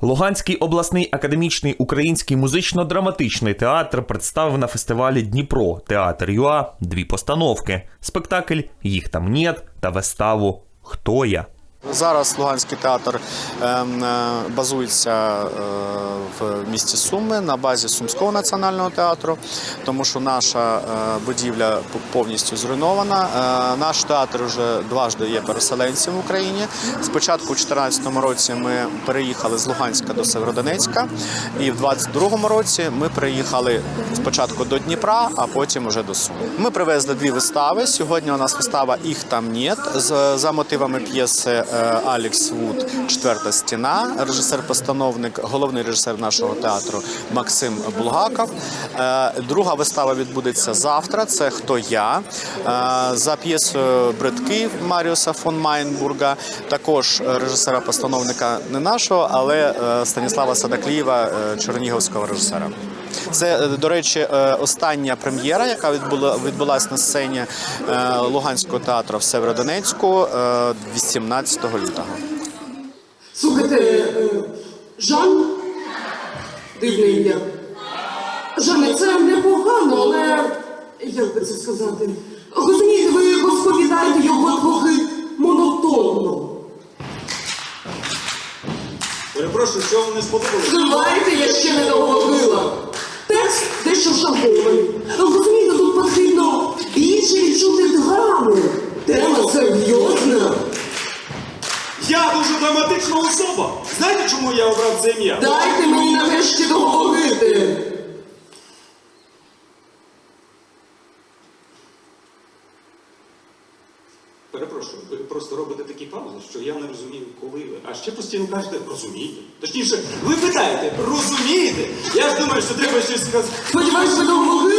Луганський обласний академічний український музично-драматичний театр представив на фестивалі Дніпро Театр ЮА дві постановки: спектакль Їх там нет та виставу Хто я. Зараз Луганський театр ем, е, базується е, в місті Суми на базі Сумського національного театру, тому що наша е, будівля повністю зруйнована. Наш театр вже дважди є переселенцем в Україні. Спочатку у 2014 році ми переїхали з Луганська до Северодонецька, і в 2022 році ми переїхали спочатку до Дніпра, а потім уже до Сум. Ми привезли дві вистави. Сьогодні у нас вистава Їх там нет за мотивами п'єси е, Алекс Вуд Четверта стіна, режисер-постановник, головний режисер нашого театру Максим Булгаков. Е, Друга вистава відбудеться завтра. Це Хто я Е, за п'єсою Бредки Маріуса фон Майнбурга. Також режисера-постановника не нашого, але Станіслава Садаклієва, чернігівського режисера. Це, е, до речі, е, остання прем'єра, яка відбула відбулася на сцені е, Луганського театру в Северодонецьку е, 18 лютого. Слухайте, Жан, дивне ім'я. Жане, це непогано, але як би це сказати? Розумієте, ви розповідаєте його трохи монотонно. Перепрошую, що вам не сподобалося? Знаєте, я ще не договорила. Текст дещо шахований. Розумієте, тут потрібно більше відчути драми. Тема серйозна. Я дуже драматична особа. Знаєте, чому я обрав це ім'я? Дайте мені нарешті договорити. Перепрошую, робите такі паузи, що я не розумію, коли ви. А ще постійно кажете, розумієте. Точніше, ви питаєте, розумієте? Я ж думаю, що треба щось сказати. Сподіваюсь, ви могли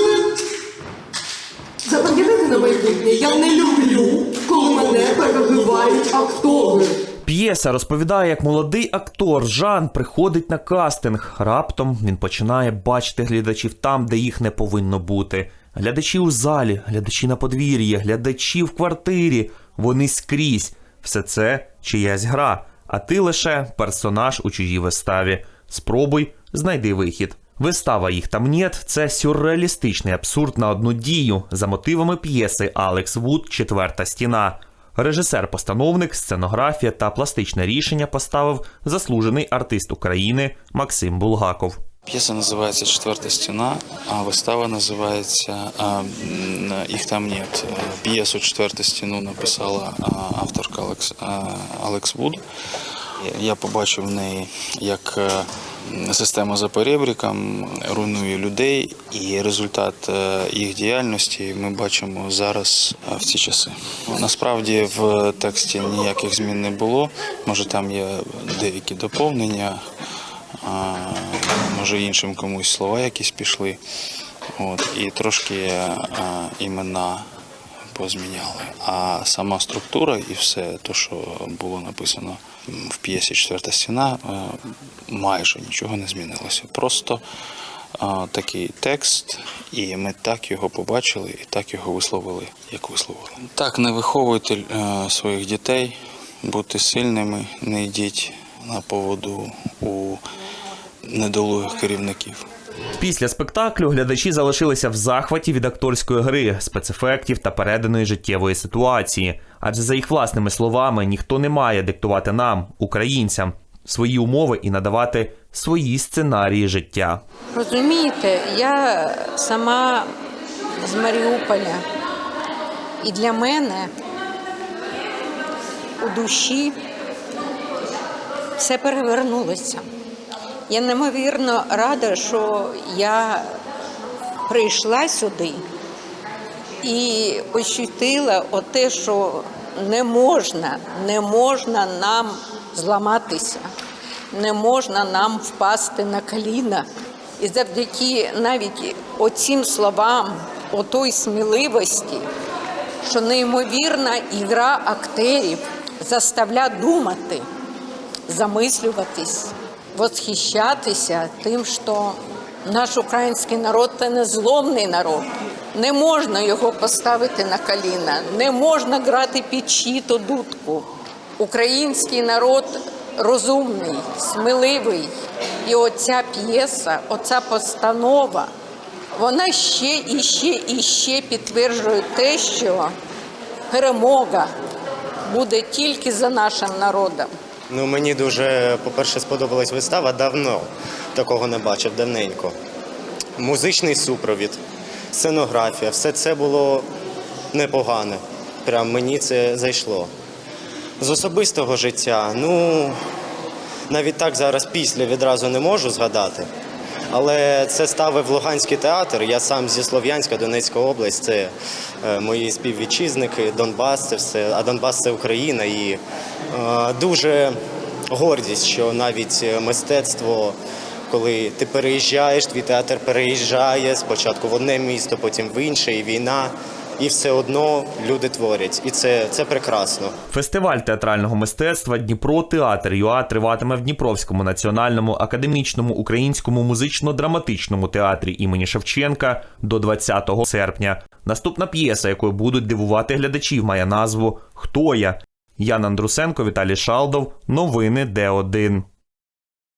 Запам'ятайте на майбутнє, я не люблю, коли мене перебивають актори. П'єса розповідає, як молодий актор Жан приходить на кастинг. Раптом він починає бачити глядачів там, де їх не повинно бути. Глядачі у залі, глядачі на подвір'ї, глядачі в квартирі. Вони скрізь. Все це чиясь гра, а ти лише персонаж у чужій виставі. Спробуй, знайди вихід. Вистава їх там нет це сюрреалістичний абсурд на одну дію за мотивами п'єси Алекс Вуд Четверта стіна. Режисер-постановник, сценографія та пластичне рішення поставив заслужений артист України Максим Булгаков. П'єса називається Четверта стіна, а вистава називається Їх там нет. Е, П'єсу Четверту стіну написала авторка Алекс, Алекс Вуд. Я побачив в неї, як е, система за перебріком руйнує людей, і результат е, їх діяльності ми бачимо зараз е, в ці часи. Насправді в тексті ніяких змін не було. Може, там є деякі доповнення. Може іншим комусь слова якісь пішли. От, і трошки а, імена позміняли. А сама структура і все, те, що було написано в п'єсі Четверта стіна, майже нічого не змінилося. Просто такий текст, і ми так його побачили, і так його висловили, як висловили. Так, не виховуйте е, своїх дітей, будьте сильними, не йдіть на поводу у недолугих керівників. Після спектаклю глядачі залишилися в захваті від акторської гри, спецефектів та переданої життєвої ситуації. Адже за їх власними словами ніхто не має диктувати нам, українцям, свої умови і надавати свої сценарії життя. Розумієте, я сама з Маріуполя, і для мене у душі все перевернулося. Я неймовірно рада, що я прийшла сюди і ощутила те, що не можна, не можна нам зламатися, не можна нам впасти на коліна. І завдяки навіть оцим словам, отої сміливості, що неймовірна ігра актерів заставляє думати, замислюватись, восхищатися тим, що наш український народ це не зломний народ. Не можна його поставити на коліна, не можна грати під чиїто дудку. Український народ розумний, сміливий. І оця п'єса, оця постанова, вона ще і ще і ще підтверджує те, що перемога буде тільки за нашим народом. Ну, мені дуже, по-перше, сподобалась вистава давно. Такого не бачив давненько. Музичний супровід, сценографія, все це було непогане. Прям мені це зайшло. З особистого життя, ну, навіть так зараз після відразу не можу згадати. Але це ставив Луганський театр. Я сам зі Слов'янська, Донецька область, це е, мої співвітчизники, Донбас, це все. А Донбас це Україна. І е, дуже гордість, що навіть е, мистецтво, коли ти переїжджаєш, твій театр переїжджає спочатку в одне місто, потім в інше, і війна. І все одно люди творять. І це, це прекрасно. Фестиваль театрального мистецтва Дніпро Театр ЮА триватиме в Дніпровському національному академічному українському музично-драматичному театрі імені Шевченка до 20 серпня. Наступна п'єса, якою будуть дивувати глядачів, має назву Хто я? Ян Андрусенко, Віталій Шалдов. Новини Д1.